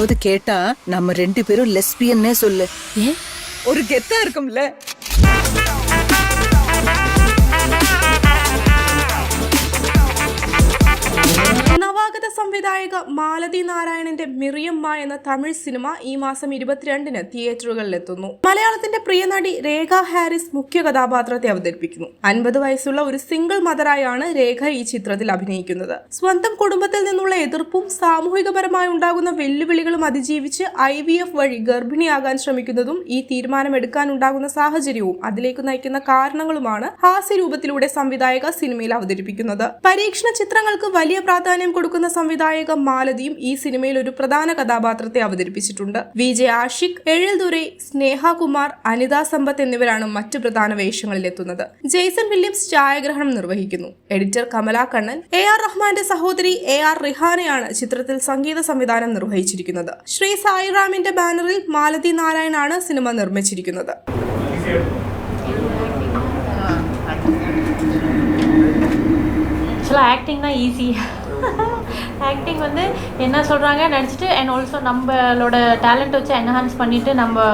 யாராவது கேட்டா நம்ம ரெண்டு பேரும் லெஸ்பியன்னே சொல்லு. ஒரு கெத்தா இருக்கும்ல. നവാഗത സംവിധായക മാലതി നാരായണന്റെ മിറിയമ്മ എന്ന തമിഴ് സിനിമ ഈ മാസം ഇരുപത്തിരണ്ടിന് തിയേറ്ററുകളിലെത്തുന്നു. മലയാളത്തിന്റെ പ്രിയ നടി രേഖ ഹാരിസ് മുഖ്യ കഥാപാത്രത്തെ അവതരിപ്പിക്കുന്നു. അൻപത് വയസ്സുള്ള ഒരു സിംഗിൾ മദറായാണ് രേഖ ഈ ചിത്രത്തിൽ അഭിനയിക്കുന്നത്. സ്വന്തം കുടുംബത്തിൽ നിന്നുള്ള എതിർപ്പും സാമൂഹികപരമായി ഉണ്ടാകുന്ന വെല്ലുവിളികളും അതിജീവിച്ച് ഐ വി എഫ് വഴി ഗർഭിണിയാകാൻ ശ്രമിക്കുന്നതും ഈ തീരുമാനമെടുക്കാനുണ്ടാകുന്ന സാഹചര്യവും അതിലേക്ക് നയിക്കുന്ന കാരണങ്ങളുമാണ് ഹാസ്യരൂപത്തിലൂടെ സംവിധായക സിനിമയിൽ അവതരിപ്പിക്കുന്നത്. പരീക്ഷണ ചിത്രങ്ങൾക്ക് വലിയ പ്രാധാന്യം കൊടുക്കുന്ന സംവിധായക മാലതിയും ഈ സിനിമയിൽ ഒരു പ്രധാന കഥാപാത്രത്തെ അവതരിപ്പിച്ചിട്ടുണ്ട് വി ജെ ആഷിഖ് എഴിൽ ദുരൈ സ്നേഹ കുമാർ അനിത സമ്പത്ത് എന്നിവരാണ് മറ്റു പ്രധാന വേഷങ്ങളിൽ എത്തുന്നത് ജെയ്സൺ വില്യംസ് ഛായാഗ്രഹണം നിർവഹിക്കുന്നു editor Kamala Kannan A R റഹ്മാന്റെ സഹോദരി എ ആർ റിഹാനയാണ് ചിത്രത്തിൽ സംഗീത സംവിധാനം നിർവഹിച്ചിരിക്കുന്നത് ശ്രീ സായിറാമിന്റെ ബാനറിൽ മാലതി നാരായണാണ് സിനിമ നിർമ്മിച്ചിരിക്കുന്നത് ஆக்சுவலாக ஆக்டிங் தான் ஈஸி ஆக்டிங் வந்து என்ன சொல்கிறாங்க நடிச்சிட்டு அண்ட் ஆல்சோ நம்மளோட டேலண்ட் வச்சு என்ஹான்ஸ் பண்ணிவிட்டு நம்ம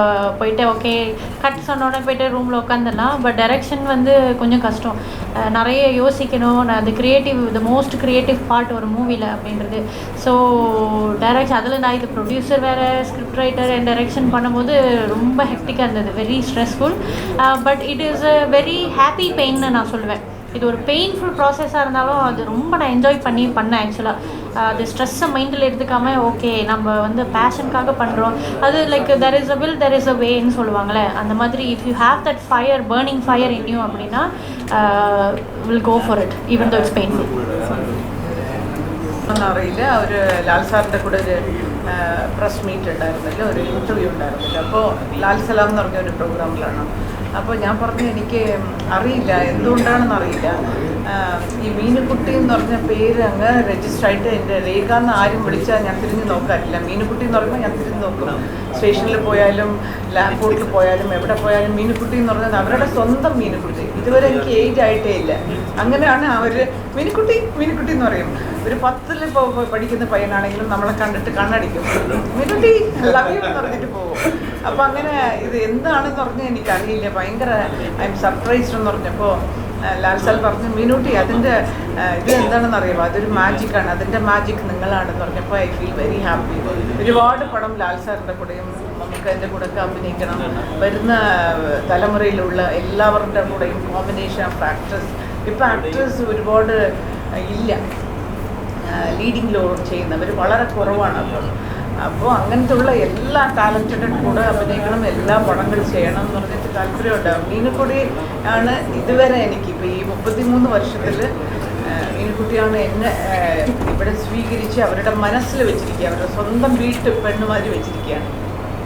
போயிட்டு ஓகே கட் சொன்னோடனே போயிட்டு ரூமில் உட்காந்துடலாம் பட் டைரெக்ஷன் வந்து கொஞ்சம் கஷ்டம். நிறைய யோசிக்கணும். நான் அது creative the most creative part ஒரு மூவியில் அப்படின்றது. ஸோ டைரக்ஷன் அதில் நான் இது ப்ரொடியூசர் வேறு ஸ்கிரிப்ட் ரைட்டர் அண்ட் டைரெக்ஷன் பண்ணும்போது ரொம்ப ஹெக்டிக்காக இருந்தது. Very stressful but it is a very happy பெயின்னு நான் சொல்லுவேன். இது ஒரு பெயின்ஃபுல் ப்ராசஸாக இருந்தாலும் அது ரொம்ப நான் என்ஜாய் பண்ணி பண்ணேன் ஆக்சுவலாக அது ஸ்ட்ரெஸ்ஸை மைண்டில் எடுத்துக்காம ஓகே நம்ம வந்து பேஷனுக்காக பண்ணுறோம் அது like there is a will there is a வேன்னு சொல்லுவாங்கள்ல அந்த மாதிரி if you have that fire burning fire in you அப்படின்னா will go for it even though it's painful എന്നറിയില്ല ഒരു ലാൽ സാറിൻ്റെ കൂടെ ഒരു പ്രസ് മീറ്റ് ഉണ്ടായിരുന്നില്ല ഒരു ഇൻ്റർവ്യൂ ഉണ്ടായിരുന്നില്ല അപ്പോൾ ലാൽ സലാം എന്ന് പറഞ്ഞ ഒരു പ്രോഗ്രാമിലാണ് അപ്പോൾ ഞാൻ പറഞ്ഞു എനിക്ക് അറിയില്ല. എന്തുകൊണ്ടാണെന്ന് അറിയില്ല. ഈ മീനുകുട്ടി എന്ന് പറഞ്ഞ പേര് അങ്ങ് രജിസ്റ്റർ ആയിട്ട് എന്റെ രേഖ എന്ന് ആരും വിളിച്ചാൽ ഞാൻ തിരിഞ്ഞ് നോക്കാറില്ല. മീനുകുട്ടി എന്ന് പറയുമ്പോൾ ഞാൻ തിരിഞ്ഞ് നോക്കണം സ്റ്റേഷനിൽ പോയാലും ലാബ് പോയാലും എവിടെ പോയാലും മീനുകുട്ടി എന്ന് പറഞ്ഞാൽ അവരുടെ സ്വന്തം മീനുകുട്ടി ഇതുവരെ എനിക്ക് ഏജ് ആയിട്ടേ ഇല്ല. അങ്ങനെയാണ് അവർ മിനിക്കുട്ടി മിനിക്കുട്ടി എന്ന് പറയും. ഒരു പത്തിൽ പഠിക്കുന്ന പയ്യനാണെങ്കിലും നമ്മളെ കണ്ടിട്ട് കണ്ണടിക്കും. മിനുട്ടി ലവ് യു എന്ന് പറഞ്ഞിട്ട് പോകും അപ്പം അങ്ങനെ ഇത് എന്താണെന്ന് പറഞ്ഞ് എനിക്ക് അറിയില്ല ഭയങ്കര ഐ എം സർപ്രൈസ്ഡ് എന്ന് പറഞ്ഞപ്പോൾ ലാൽ സാൽ പറഞ്ഞു മീനൂട്ടി അതിന്റെ ഇത് എന്താണെന്ന് അറിയാമോ? അതൊരു മാജിക്കാണ് അതിന്റെ മാജിക് നിങ്ങളാണെന്ന് പറഞ്ഞപ്പോൾ ഐ ഫീൽ വെരി ഹാപ്പി ഒരുപാട് പടം ലാൽ സാറിന്റെ കൂടെയും നമുക്ക് എന്റെ കൂടെ അഭിനയിക്കണം. വരുന്ന തലമുറയിലുള്ള എല്ലാവരുടെ കൂടെ കോമ്പിനേഷൻ ഓഫ് ആക്ട്രസ് ഇപ്പം ആക്ട്രസ് ഒരുപാട് ഇല്ല. ലീഡിങ് റോൾ ചെയ്യുന്നവർ വളരെ കുറവാണ് അപ്പോൾ. അപ്പോൾ അങ്ങനത്തെ ഉള്ള എല്ലാ ടാലന്റഡ് കൂടെ അഭിനയിക്കണം എല്ലാ പടങ്ങൾ ചെയ്യണം എന്ന് പറഞ്ഞിട്ട് താല്പര്യമുണ്ട്. മീനക്കുടി ആണ് ഇതുവരെ എനിക്ക് ഇപ്പോൾ ഈ മുപ്പത്തിമൂന്ന് വർഷത്തിൽ മീനക്കുട്ടിയാണ് എന്നെ ഇവിടെ സ്വീകരിച്ച് അവരുടെ മനസ്സിൽ വെച്ചിരിക്കുക. അവരുടെ സ്വന്തം വീട്ട് പെണ്ണുമാതിരി വെച്ചിരിക്കുകയാണ്.